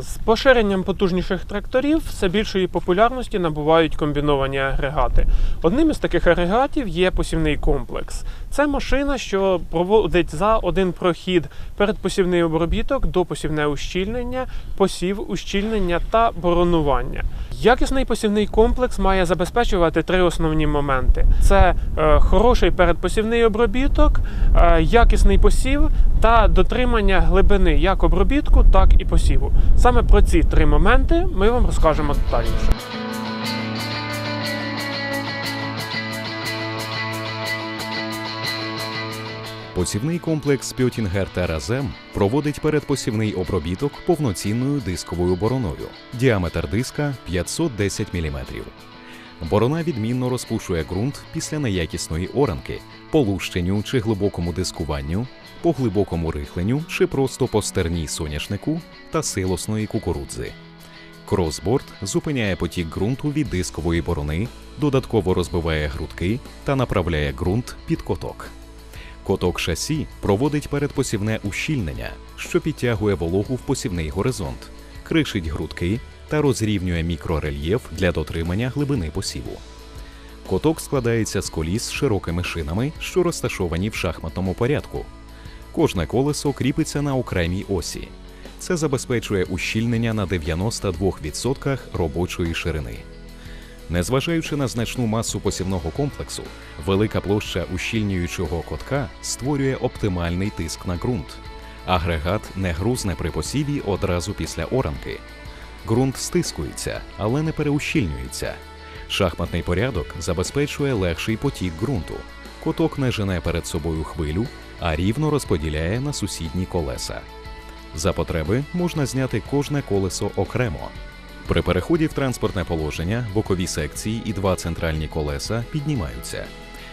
З поширенням потужніших тракторів все більшої популярності набувають комбіновані агрегати. Одним із таких агрегатів є посівний комплекс. Це машина, що проводить за один прохід передпосівний обробіток, до посівне ущільнення, посів, ущільнення та боронування. Якісний посівний комплекс має забезпечувати три основні моменти: це е, хороший передпосівний обробіток, е, якісний посів та дотримання глибини як обробітку, так і посіву. Саме про ці три моменти ми вам розкажемо детальніше. Посівний комплекс Пьотінгер Теразем проводить передпосівний обробіток повноцінною дисковою бороною. Діаметр диска 510 мм. Борона відмінно розпушує ґрунт після неякісної оранки, по лущенню чи глибокому дискуванню, по глибокому рихленню чи просто по стерній соняшнику та силосної кукурудзи. Кросборд зупиняє потік ґрунту від дискової борони, додатково розбиває грудки та направляє ґрунт під коток. Коток шасі проводить передпосівне ущільнення, що підтягує вологу в посівний горизонт, кришить грудки та розрівнює мікрорельєф для дотримання глибини посіву. Коток складається з коліс з широкими шинами, що розташовані в шахматному порядку. Кожне колесо кріпиться на окремій осі. Це забезпечує ущільнення на 92% робочої ширини. Незважаючи на значну масу посівного комплексу, велика площа ущільнюючого котка створює оптимальний тиск на ґрунт. Агрегат не грузне при посіві одразу після оранки. Ґрунт стискується, але не переущільнюється. Шахматний порядок забезпечує легший потік ґрунту. Коток не жене перед собою хвилю, а рівно розподіляє на сусідні колеса. За потреби можна зняти кожне колесо окремо. При переході в транспортне положення бокові секції і два центральні колеса піднімаються.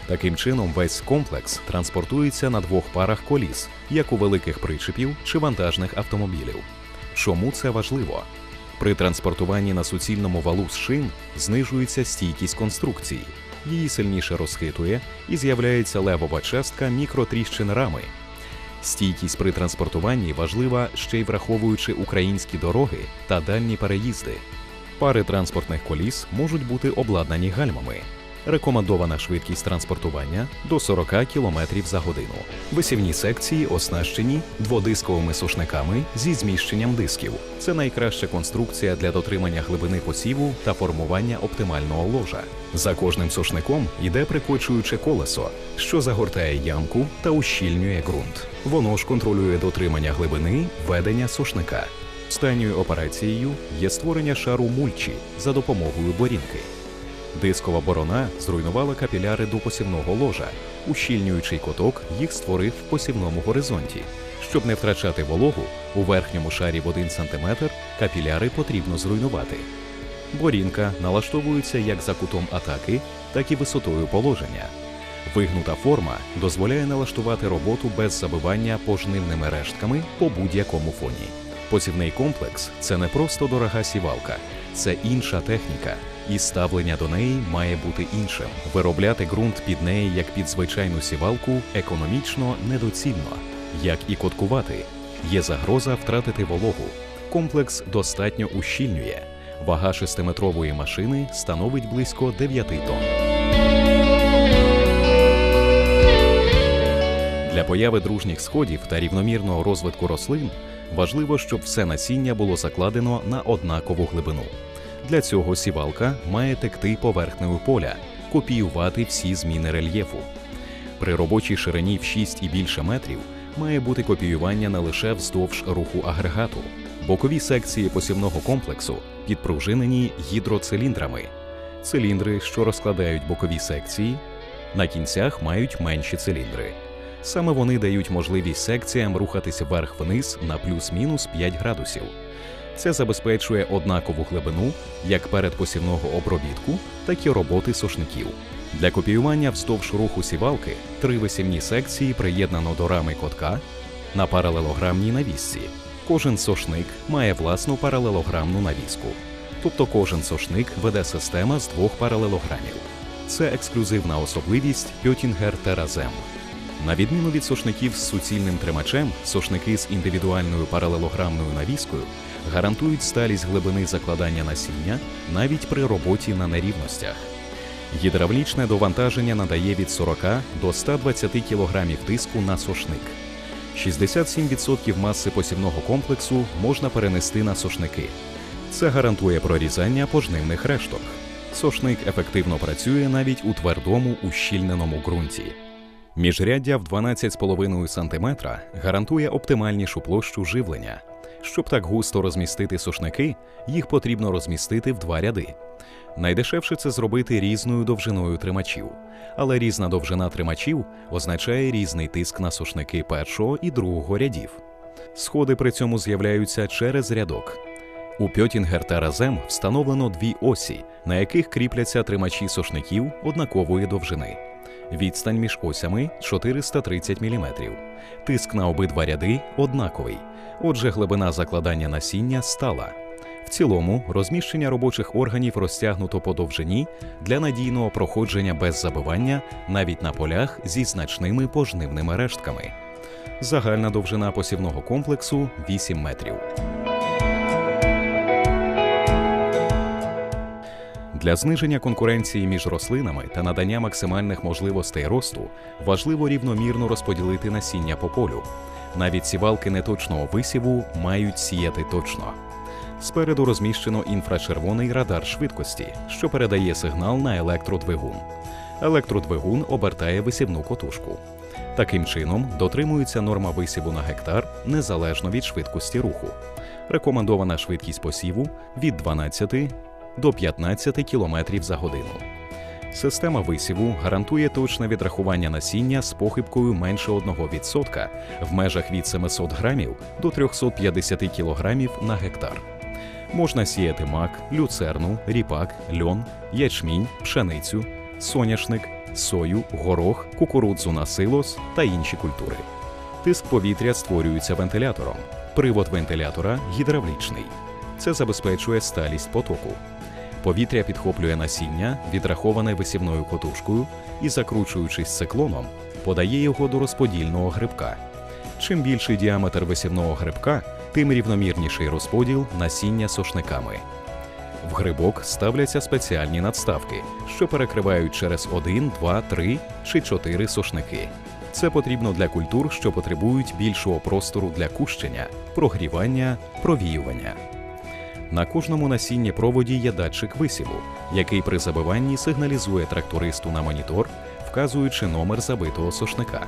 Таким чином, весь комплекс транспортується на двох парах коліс, як у великих причепів чи вантажних автомобілів. Чому це важливо? При транспортуванні на суцільному валу з шин знижується стійкість конструкції, її сильніше розхитує і з'являється левова частка мікротріщин рами, Стійкість при транспортуванні важлива ще й враховуючи українські дороги та дальні переїзди. Пари транспортних коліс можуть бути обладнані гальмами. Рекомендована швидкість транспортування до 40 км за годину. Висівні секції оснащені дводисковими сушниками зі зміщенням дисків. Це найкраща конструкція для дотримання глибини посіву та формування оптимального ложа. За кожним сушником йде прикочуюче колесо, що загортає ямку та ущільнює ґрунт. Воно ж контролює дотримання глибини ведення сушника. Останньою операцією є створення шару мульчі за допомогою борінки. Дискова борона зруйнувала капіляри до посівного ложа. Ущільнюючий коток їх створив в посівному горизонті. Щоб не втрачати вологу, у верхньому шарі в 1 см капіляри потрібно зруйнувати. Борінка налаштовується як за кутом атаки, так і висотою положення. Вигнута форма дозволяє налаштувати роботу без забивання пожнивними рештками по будь-якому фоні. Посівний комплекс це не просто дорога сівалка, це інша техніка, і ставлення до неї має бути іншим. Виробляти ґрунт під неї як під звичайну сівалку економічно недоцільно, як і коткувати. Є загроза втратити вологу. Комплекс достатньо ущільнює. Вага шестиметрової машини становить близько 9 тонн. Для появи дружніх сходів та рівномірного розвитку рослин важливо, щоб все насіння було закладено на однакову глибину. Для цього сівалка має текти поверхнею поля, копіювати всі зміни рельєфу. При робочій ширині в 6 і більше метрів має бути копіювання не лише вздовж руху агрегату. Бокові секції посівного комплексу підпружинені гідроциліндрами. Циліндри, що розкладають бокові секції, на кінцях мають менші циліндри. Саме вони дають можливість секціям рухатися вверх-вниз на плюс-мінус 5 градусів. Це забезпечує однакову глибину як передпосівного обробітку, так і роботи сушників. Для копіювання вздовж руху сівалки три висівні секції приєднано до рами котка на паралелограмній навісці. Кожен сошник має власну паралелограмну навіску. Тобто кожен сошник веде система з двох паралелограмів. Це ексклюзивна особливість Пьотінгер Теразем. На відміну від сошників з суцільним тримачем, сошники з індивідуальною паралелограмною навіскою гарантують сталість глибини закладання насіння навіть при роботі на нерівностях. Гідравлічне довантаження надає від 40 до 120 кг тиску на сошник. 67% маси посівного комплексу можна перенести на сошники. Це гарантує прорізання пожнивних решток. Сошник ефективно працює навіть у твердому ущільненому ґрунті. Міжряддя в 12,5 см гарантує оптимальнішу площу живлення. Щоб так густо розмістити сошники, їх потрібно розмістити в два ряди. Найдешевше це зробити різною довжиною тримачів, але різна довжина тримачів означає різний тиск на сошники першого і другого рядів. Сходи при цьому з'являються через рядок. У Пьотінгер та Разем встановлено дві осі, на яких кріпляться тримачі сошників однакової довжини. Відстань між осями 430 мм. Тиск на обидва ряди однаковий. Отже, глибина закладання насіння стала. В цілому, розміщення робочих органів розтягнуто по довжині для надійного проходження без забивання навіть на полях зі значними пожнивними рештками. Загальна довжина посівного комплексу 8 метрів. Для зниження конкуренції між рослинами та надання максимальних можливостей росту важливо рівномірно розподілити насіння по полю. Навіть сівалки неточного висіву мають сіяти точно. Спереду розміщено інфрачервоний радар швидкості, що передає сигнал на електродвигун. Електродвигун обертає висівну котушку. Таким чином дотримується норма висіву на гектар незалежно від швидкості руху. Рекомендована швидкість посіву від 12 до 15 км за годину. Система висіву гарантує точне відрахування насіння з похибкою менше 1% в межах від 700 грамів до 350 кг на гектар. Можна сіяти мак, люцерну, ріпак, льон, ячмінь, пшеницю, соняшник, сою, горох, кукурудзу на силос та інші культури. Тиск повітря створюється вентилятором. Привод вентилятора гідравлічний. Це забезпечує сталість потоку. Повітря підхоплює насіння, відраховане висівною котушкою, і, закручуючись циклоном, подає його до розподільного грибка. Чим більший діаметр висівного грибка, тим рівномірніший розподіл насіння сошниками. В грибок ставляться спеціальні надставки, що перекривають через 1, 2, 3 чи 4 сошники. Це потрібно для культур, що потребують більшого простору для кущення, прогрівання, провіювання. На кожному насінні проводі є датчик висіву, який при забиванні сигналізує трактористу на монітор, вказуючи номер забитого сошника.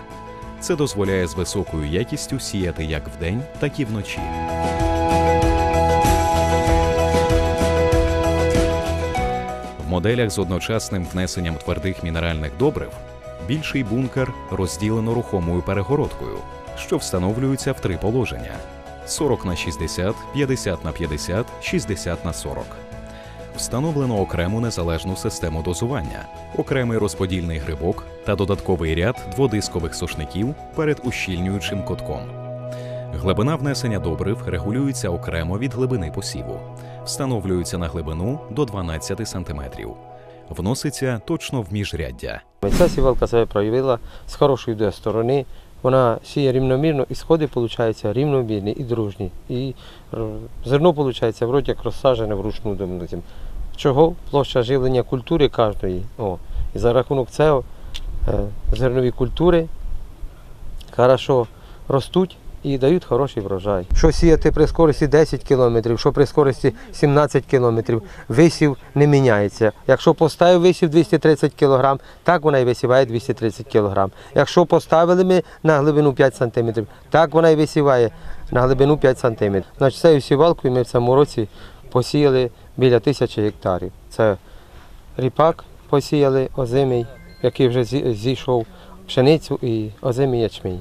Це дозволяє з високою якістю сіяти як вдень, так і вночі. В моделях з одночасним внесенням твердих мінеральних добрив більший бункер розділено рухомою перегородкою, що встановлюється в три положення: 40 на 60, 50 на 50, 60 на 40. Встановлено окрему незалежну систему дозування, окремий розподільний грибок та додатковий ряд дводискових сошників перед ущільнюючим котком. Глибина внесення добрив регулюється окремо від глибини посіву, встановлюється на глибину до 12 см. Вноситься точно в міжряддя. Ця сівалка себе проявила з хорошої сторони. Вона сіє рівномірно і сходи виходять рівномірні і дружні. І е, зерно виходить вроді як розсажене вручну домнутим. Чого площа живлення культури кожної. О. І за рахунок цього е, зернові культури хорошо ростуть і дають хороший врожай. Що сіяти при скорості 10 км, що при скорості 17 км, висів не міняється. Якщо поставив висів 230 кг, так вона і висіває 230 кг. Якщо поставили ми на глибину 5 см, так вона і висіває на глибину 5 см. Значить, цією сівалкою ми в цьому році посіяли біля тисячі гектарів. Це ріпак посіяли, озимий, який вже зі- зійшов, пшеницю і озимий ячмінь.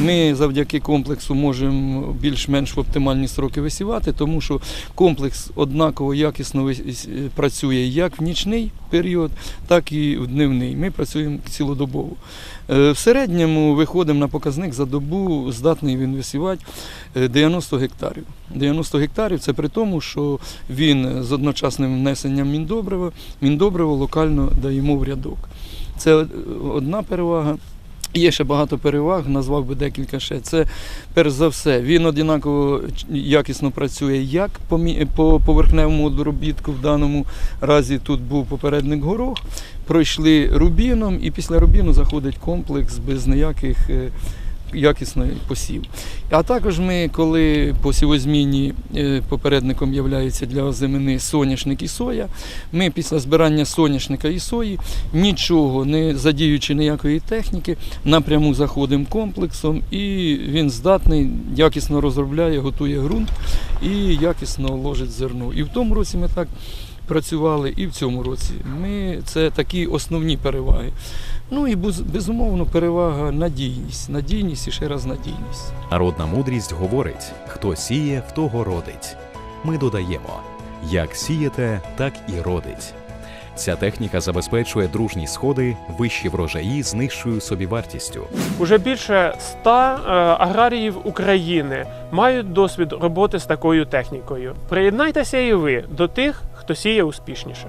Ми завдяки комплексу можемо більш-менш в оптимальні строки висівати, тому що комплекс однаково якісно працює як в нічний період, так і в дневний. Ми працюємо цілодобово. Е, В середньому виходимо на показник за добу, здатний він висівати е, 90 гектарів. 90 гектарів це при тому, що він з одночасним внесенням міндобрива, міндобриво локально даємо в рядок. Це е, одна перевага. Є ще багато переваг, назвав би декілька ще. Це перш за все, він однаково якісно працює як по, поверхневому доробітку. В даному разі тут був попередник горох. Пройшли рубіном, і після рубіну заходить комплекс без ніяких якісних посів. А також ми, коли по сівозміні е, попередником являється для озимини соняшник і соя, ми після збирання соняшника і сої, нічого не задіючи ніякої техніки, напряму заходимо комплексом, і він здатний, якісно розробляє, готує ґрунт і якісно ложить зерно. І в тому році ми так працювали, і в цьому році. Ми, це такі основні переваги. Ну і безумовно перевага надійність. Надійність і ще раз надійність. Народна мудрість говорить: хто сіє, в того родить. Ми додаємо: як сієте, так і родить. Ця техніка забезпечує дружні сходи, вищі врожаї з нижчою собівартістю. Уже більше ста е, аграріїв України мають досвід роботи з такою технікою. Приєднайтеся і ви до тих, хто сіє успішніше.